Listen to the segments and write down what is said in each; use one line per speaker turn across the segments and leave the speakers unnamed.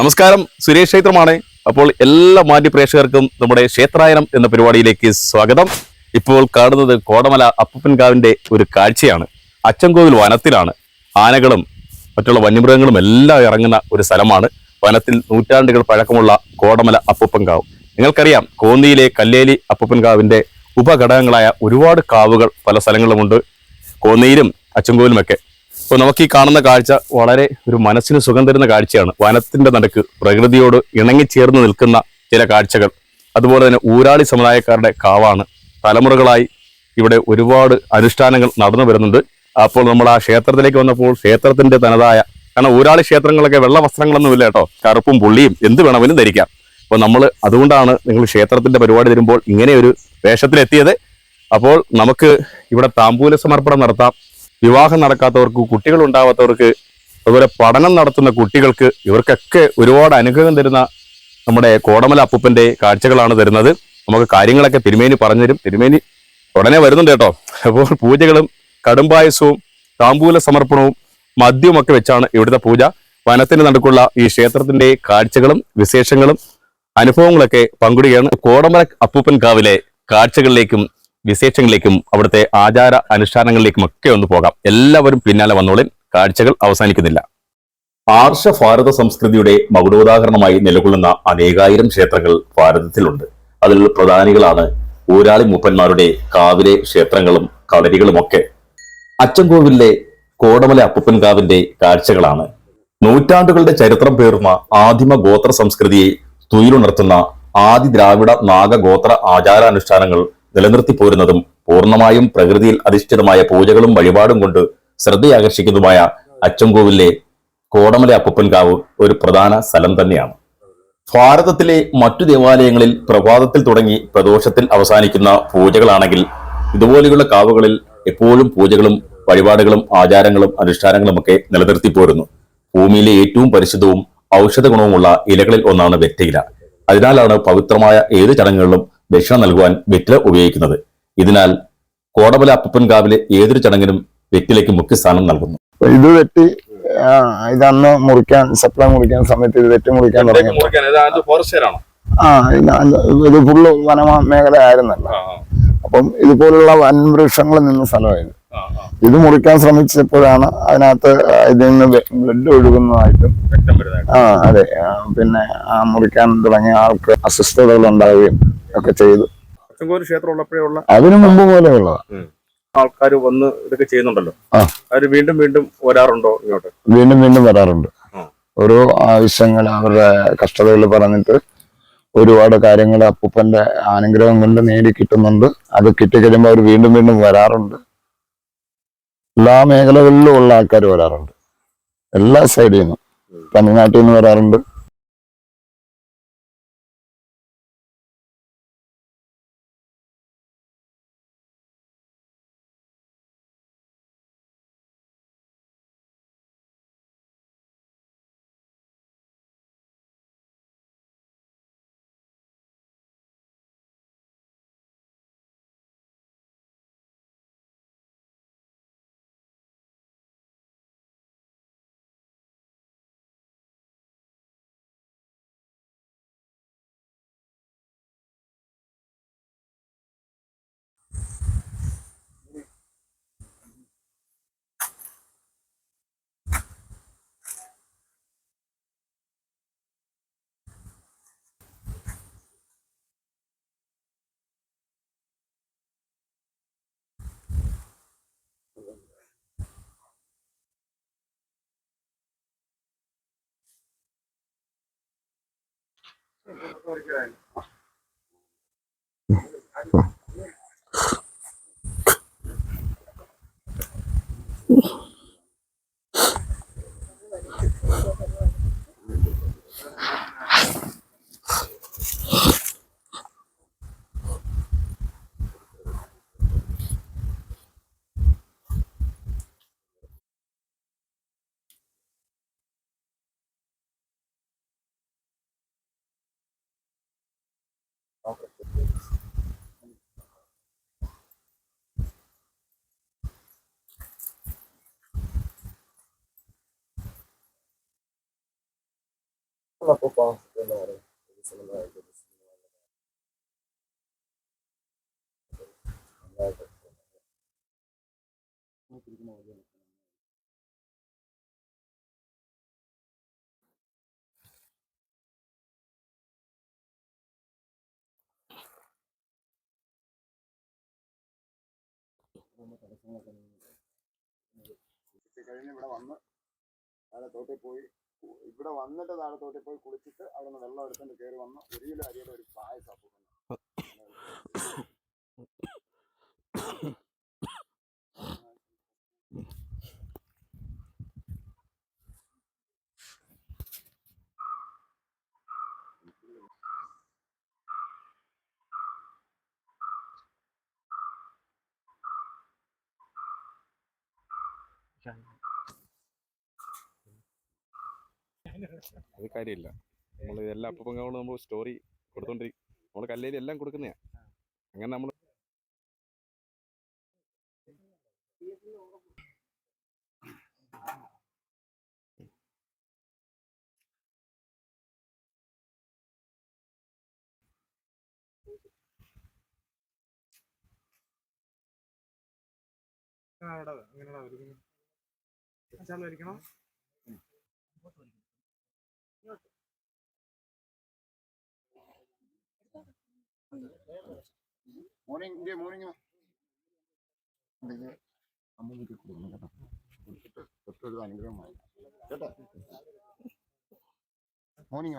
നമസ്കാരം. സുരേഷ് ക്ഷേത്രമാണ്. അപ്പോൾ എല്ലാ മാന്യ പ്രേക്ഷകർക്കും നമ്മുടെ ക്ഷേത്രായനം എന്ന പരിപാടിയിലേക്ക് സ്വാഗതം. ഇപ്പോൾ കാണുന്നത് കോടമല അപ്പപ്പൻകാവിന്റെ ഒരു കാഴ്ചയാണ്. അച്ചൻകോവിൽ വനത്തിലാണ്. ആനകളും മറ്റുള്ള വന്യമൃഗങ്ങളും എല്ലാം ഇറങ്ങുന്ന ഒരു സ്ഥലമാണ്. വനത്തിൽ നൂറ്റാണ്ടുകൾ പഴക്കമുള്ള കോടമല അപ്പപ്പൻകാവ് നിങ്ങൾക്കറിയാം കോന്നിയിലെ കല്ലേലി അപ്പപ്പൻകാവിന്റെ ഉപഘടകങ്ങളായ ഒരുപാട് കാവുകൾ പല സ്ഥലങ്ങളിലുമുണ്ട്. കോന്നിയിലും അച്ചൻകോവിലുമൊക്കെ. അപ്പോൾ നമുക്ക് ഈ കാണുന്ന കാഴ്ച വളരെ ഒരു മനസ്സിന് സുഖം തരുന്ന കാഴ്ചയാണ്. വനത്തിന്റെ നടക്ക് പ്രകൃതിയോട് ഇണങ്ങിച്ചേർന്ന് നിൽക്കുന്ന ചില കാഴ്ചകൾ. അതുപോലെ തന്നെ ഊരാളി സമുദായക്കാരുടെ കാവാണ്. തലമുറകളായി ഇവിടെ ഒരുപാട് അനുഷ്ഠാനങ്ങൾ നടന്നു വരുന്നുണ്ട്. അപ്പോൾ നമ്മൾ ആ ക്ഷേത്രത്തിലേക്ക് വന്നപ്പോൾ ക്ഷേത്രത്തിന്റെ തനതായ കാരണം ഊരാളി ക്ഷേത്രങ്ങളൊക്കെ വെള്ള വസ്ത്രങ്ങളൊന്നുമില്ല കേട്ടോ. കറുപ്പും പുള്ളിയും എന്ത് വേണമെങ്കിലും ധരിക്കാം. അപ്പോൾ നമ്മൾ അതുകൊണ്ടാണ് നിങ്ങൾ ക്ഷേത്രത്തിന്റെ പരിപാടി തരുമ്പോൾ ഇങ്ങനെ ഒരു വേഷത്തിലെത്തിയത്. അപ്പോൾ നമുക്ക് ഇവിടെ താമ്പൂല സമർപ്പണം നടത്താം. വിവാഹം നടക്കാത്തവർക്ക് കുട്ടികൾ ഉണ്ടാവാത്തവർക്ക് അതുപോലെ പഠനം നടത്തുന്ന കുട്ടികൾക്ക് ഇവർക്കൊക്കെ ഒരുപാട് അനുഗ്രഹം തരുന്ന നമ്മുടെ കോടമല അപ്പൂപ്പന്റെ കാഴ്ചകളാണ് തരുന്നത്. നമുക്ക് കാര്യങ്ങളൊക്കെ തിരുമേനി പറഞ്ഞു തരും തിരുമേനി ഉടനെ വരുന്നുണ്ട് കേട്ടോ. അപ്പോൾ പൂജകളും കടുംപായസവും താമ്പൂല സമർപ്പണവും മദ്യവുമൊക്കെ വെച്ചാണ് ഇവിടുത്തെ പൂജ. വനത്തിന് നടുക്കുള്ള ഈ ക്ഷേത്രത്തിന്റെ കാഴ്ചകളും വിശേഷങ്ങളും അനുഭവങ്ങളൊക്കെ പങ്കിടുകയാണ്. കോടമല അപ്പൂപ്പൻ കാവിലെ കാഴ്ചകളിലേക്കും വിശേഷങ്ങളിലേക്കും അവിടുത്തെ ആചാര അനുഷ്ഠാനങ്ങളിലേക്കും ഒക്കെ ഒന്ന് പോകാം. എല്ലാവരും പിന്നാലെ വന്നോളിൻ കാഴ്ചകൾ അവസാനിക്കുന്നില്ല. ആർഷ ഭാരത സംസ്കൃതിയുടെ മകുടോദാഹരണമായി നിലകൊള്ളുന്ന അനേകായിരം ക്ഷേത്രങ്ങൾ ഭാരതത്തിലുണ്ട്. അതിൽ പ്രധാനികളാണ് ഊരാളി മൂപ്പന്മാരുടെ കാവിലെ ക്ഷേത്രങ്ങളും കളരികളുമൊക്കെ. അച്ചൻകോവിലെ കോടമല അപ്പുപ്പൻകാവിന്റെ കാഴ്ചകളാണ്. നൂറ്റാണ്ടുകളുടെ ചരിത്രം പേർന്ന ആദിമ ഗോത്ര സംസ്കൃതിയെ തുയിലുണർത്തുന്ന ആദി ദ്രാവിഡ നാഗഗോത്ര ആചാരാനുഷ്ഠാനങ്ങൾ നിലനിർത്തി പോരുന്നതും പൂർണമായും പ്രകൃതിയിൽ അധിഷ്ഠിതമായ പൂജകളും വഴിപാടും കൊണ്ട് ശ്രദ്ധയാകർഷിക്കുന്നതുമായ അച്ചൻകോവിലെ കോടമല അപ്പുപ്പൻകാവ് ഒരു പ്രധാന സ്ഥലം തന്നെയാണ്. ഭാരതത്തിലെ മറ്റു ദേവാലയങ്ങളിൽ പ്രഭാതത്തിൽ തുടങ്ങി പ്രദോഷത്തിൽ അവസാനിക്കുന്ന പൂജകളാണെങ്കിൽ ഇതുപോലെയുള്ള കാവുകളിൽ എപ്പോഴും പൂജകളും വഴിപാടുകളും ആചാരങ്ങളും അനുഷ്ഠാനങ്ങളും ഒക്കെ നിലനിർത്തി പോരുന്നു. ഭൂമിയിലെ ഏറ്റവും പരിശുദ്ധവും ഔഷധ ഗുണവുമുള്ള ഇലകളിൽ ഒന്നാണ് വെറ്റയില. അതിനാലാണ് പവിത്രമായ ഏത് ചടങ്ങുകളിലും ദക്ഷിണ നൽകുവാൻ വെറ്റില ഉപയോഗിക്കുന്നത്. ഇതിനാൽ കോടമല അപ്പപ്പൻകാവിലെ ഏതൊരു ചടങ്ങിനും വെറ്റിലയ്ക്ക് മുഖ്യസ്ഥാനം നൽകുന്നു.
ഇത് വെട്ടി ഇതന്ന് മുറിക്കാൻ സപ്ലൈ മുറിക്കാൻ സമയത്ത് ഇത് തെറ്റ് മുറിക്കാൻ തുടങ്ങി ആ ഇത് ഫുള്ള് വന മേഖല ആയിരുന്നല്ലോ അപ്പം ഇതുപോലുള്ള വൻവൃക്ഷങ്ങൾ നിന്ന സ്ഥലമായത്. ഇത് മുറിക്കാൻ ശ്രമിച്ചപ്പോഴാണ് അതിനകത്ത് ഇതിൽ നിന്ന് ബ്ലഡ് ഒഴുകുന്നതായിട്ടും ആ അതെ പിന്നെ ആ മുറിക്കാൻ തുടങ്ങിയ ആൾക്ക് അസ്വസ്ഥതകൾ ഉണ്ടാവുകയും ഒക്കെ ചെയ്തു.
ക്ഷേത്രം
അതിനു മുമ്പ് പോലെയുള്ളതാ.
ആൾക്കാർ വന്ന് ഇതൊക്കെ ചെയ്യുന്നുണ്ടല്ലോ.
അവർ
അവർ വീണ്ടും വീണ്ടും വരാറുണ്ടോ ഇങ്ങോട്ട്?
വീണ്ടും വീണ്ടും വരാറുണ്ട്. ഓരോ ആവശ്യങ്ങൾ അവരുടെ കഷ്ടതകൾ പറഞ്ഞിട്ട് ഒരുപാട് കാര്യങ്ങൾ അപ്പൂപ്പന്റെ അനുഗ്രഹം കൊണ്ട് നേടി കിട്ടുന്നുണ്ട്. അത് കിട്ടിക്കഴിയുമ്പോൾ അവർ വീണ്ടും വീണ്ടും വരാറുണ്ട്. എല്ലാ മേഖലകളിലും ഉള്ള ആൾക്കാർ വരാറുണ്ട്. എല്ലാ സൈഡിൽ നിന്നും. തമിഴ്നാട്ടിൽ നിന്ന് വരാറുണ്ട്. Mm-hmm. കഴിഞ്ഞ് ഇവിടെ വന്ന് താഴത്തോട്ടിൽ പോയി കു- ഇവിടെ വന്നിട്ട് താഴത്തോട്ടിൽ പോയി കുളിച്ചിട്ട് അവിടെ നിന്ന് വെള്ളം എടുത്തുകൊണ്ട് കയറി വന്ന ഒരു കിലോ അരിയുടെ ഒരു പായസം
അത് കാര്യമില്ല. നമ്മൾ എല്ലാ അപ്പം നമ്മൾ സ്റ്റോറി കൊടുത്തോണ്ടിരിക്കും നമ്മൾ കല്ലേൽ എല്ലാം കൊടുക്കുന്നതാ അങ്ങനെ നമ്മൾ
ആ, അവിടെ അച്ചാറ് വലിക്കണോ?
മോർണിംഗ് മോർണിംഗ് അമ്മൂമ്മക്ക് കൊടുക്കണം കേട്ടോ കൊടുത്തിട്ട് തൊട്ടൊരു അനുഗ്രഹമായി കേട്ടോ മോർണിംഗ്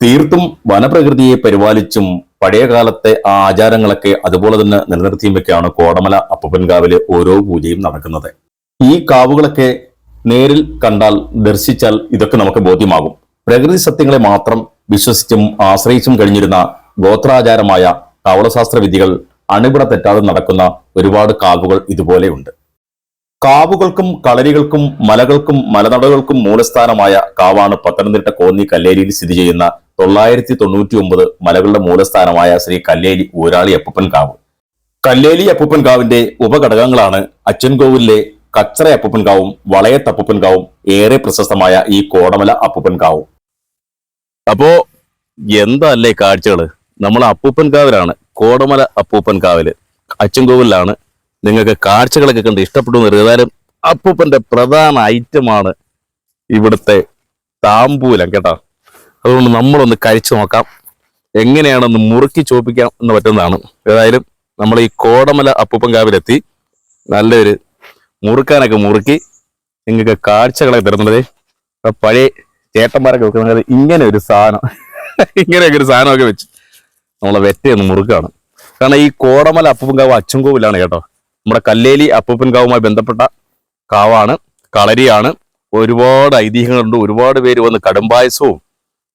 തീർത്തും വനപ്രകൃതിയെ പരിപാലിച്ചും പഴയകാലത്തെ ആ ആചാരങ്ങളൊക്കെ അതുപോലെ തന്നെ നിലനിർത്തിയുമൊക്കെയാണ് കോടമല അപ്പപ്പൻകാവിൽ ഓരോ പൂജയും നടക്കുന്നത്. ഈ കാവുകളൊക്കെ നേരിൽ കണ്ടാൽ ദർശിച്ചാൽ ഇതൊക്കെ നമുക്ക് ബോധ്യമാകും. പ്രകൃതി സത്യങ്ങളെ മാത്രം വിശ്വസിച്ചും ആശ്രയിച്ചും കഴിഞ്ഞിരുന്ന ഗോത്രാചാരമായ കവളശാസ്ത്ര വിധികൾ അണിപിട തെറ്റാതെ നടക്കുന്ന ഒരുപാട് കാവുകൾ ഇതുപോലെയുണ്ട് കാവുകൾക്കും കളരികൾക്കും മലകൾക്കും മലനടകൾക്കും മൂലസ്ഥാനമായ കാവാണ് പത്തനംതിട്ട കോന്നി കല്ലേരിയിൽ സ്ഥിതി ചെയ്യുന്ന തൊള്ളായിരത്തി തൊണ്ണൂറ്റി ഒമ്പത് മലകളുടെ മൂലസ്ഥാനമായ ശ്രീ കല്ലേലി ഊരാളി അപ്പൂപ്പൻ കാവ്. കല്ലേലി അപ്പൂപ്പൻ കാവിന്റെ ഉപഘടകങ്ങളാണ് അച്ചൻകോവിലെ കച്ചറ അപ്പൂപ്പൻ കാവും വളയത്ത് കാവും ഏറെ പ്രശസ്തമായ ഈ കോടമല അപ്പൂപ്പൻ കാവും. അപ്പോ എന്തല്ലേ കാഴ്ചകൾ? നമ്മൾ അപ്പൂപ്പൻ കാവിലാണ് കോടമല അപ്പൂപ്പൻ കാവിൽ അച്ചൻകോവിലാണ് നിങ്ങൾക്ക് കാഴ്ചകളൊക്കെ കണ്ട് ഇഷ്ടപ്പെടുന്നു ഏതായാലും അപ്പൂപ്പന്റെ പ്രധാന ഐറ്റമാണ് ഇവിടുത്തെ താമ്പൂലം കേട്ടോ. അതുകൊണ്ട് നമ്മളൊന്ന് കഴിച്ചു നോക്കാം. എങ്ങനെയാണെന്ന് മുറുക്കി ചോപ്പിക്കാം എന്ന് പറ്റുന്നതാണ്. ഏതായാലും നമ്മൾ ഈ കോടമല അപ്പൂപ്പൻ കാവിലെത്തി. നല്ലൊരു മുറുക്കാനൊക്കെ മുറുക്കി നിങ്ങൾക്ക് കാഴ്ചകളൊക്കെ തരുന്നത് പഴയ ചേട്ടന്മാരൊക്കെ വെക്കുന്നത് ഇങ്ങനെ ഒരു സാധനം ഇങ്ങനെയൊക്കെ ഒരു സാധനമൊക്കെ വെച്ച് നമ്മളെ വെറ്റയൊന്ന് മുറുക്കാണ് കാരണം ഈ കോടമല അപ്പൂപ്പൻ കാവ് അച്ചൻകോവിലാണ് കേട്ടോ. നമ്മുടെ കല്ലേലി അപ്പൂപ്പൻകാവുമായി ബന്ധപ്പെട്ട കാവാണ് കളരിയാണ്. ഒരുപാട് ഐതിഹ്യങ്ങളുണ്ട് ഒരുപാട് പേര് വന്ന് കടുംപായസവും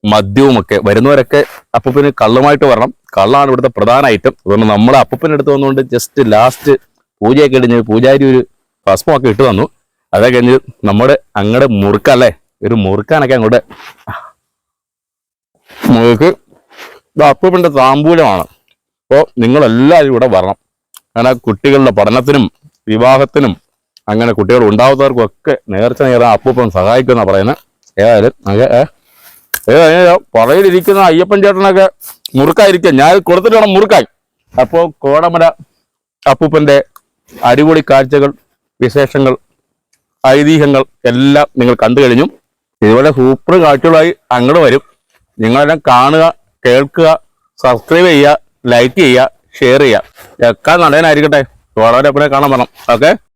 മദ്യവും ഒക്കെ വരുന്നവരൊക്കെ അപ്പൂപ്പന് കള്ളുമായിട്ട് വരണം. കള്ളാണ് ഇവിടുത്തെ പ്രധാന ഐറ്റം അതുകൊണ്ട് നമ്മളെ അപ്പൂപ്പനെടുത്ത് വന്നുകൊണ്ട് ജസ്റ്റ് ലാസ്റ്റ് പൂജയൊക്കെ കഴിഞ്ഞ് പൂജാരി ഒരു ഭസ്മൊക്കെ ഇട്ട് തന്നു. അതേ കഴിഞ്ഞ് നമ്മുടെ അങ്ങടെ മുറുക്കല്ലേ ഒരു മുറുക്കാനൊക്കെ അങ്ങോട്ട് മുറുക്ക്. അപ്പൂപ്പന്റെ താമ്പൂലമാണ്. അപ്പോൾ നിങ്ങളെല്ലാവരും ഇവിടെ വരണം. കാരണം കുട്ടികളുടെ പഠനത്തിനും വിവാഹത്തിനും അങ്ങനെ കുട്ടികൾ ഉണ്ടാവുന്നവർക്കും ഒക്കെ നേർച്ച നേരാൻ അപ്പൂപ്പൻ സഹായിക്കുന്ന പറയുന്നത് ഏതായാലും പുറയിലിരിക്കുന്ന അയ്യപ്പൻ ചേട്ടനൊക്കെ മുറുക്കായിരിക്കും. ഞാൻ കൊടുത്തിട്ട് വേണം മുറുക്കായി അപ്പോൾ കോടമല അപ്പൂപ്പന്റെ അടിപൊളി കാഴ്ചകൾ വിശേഷങ്ങൾ ഐതിഹ്യങ്ങൾ എല്ലാം നിങ്ങൾ കണ്ടു കഴിഞ്ഞു. ഇതുപോലെ സൂപ്പർ കാഴ്ചകളായി അങ്ങോട്ട് വരും. നിങ്ങളെല്ലാം കാണുക കേൾക്കുക സബ്സ്ക്രൈബ് ചെയ്യുക ലൈക്ക് ചെയ്യുക. ഷെയർ ചെയ്യാം. ഒക്കെ നല്ലതിനായിരിക്കട്ടെ വളരെ എപ്പോഴും കാണാൻ പറഞ്ഞു ഓക്കെ?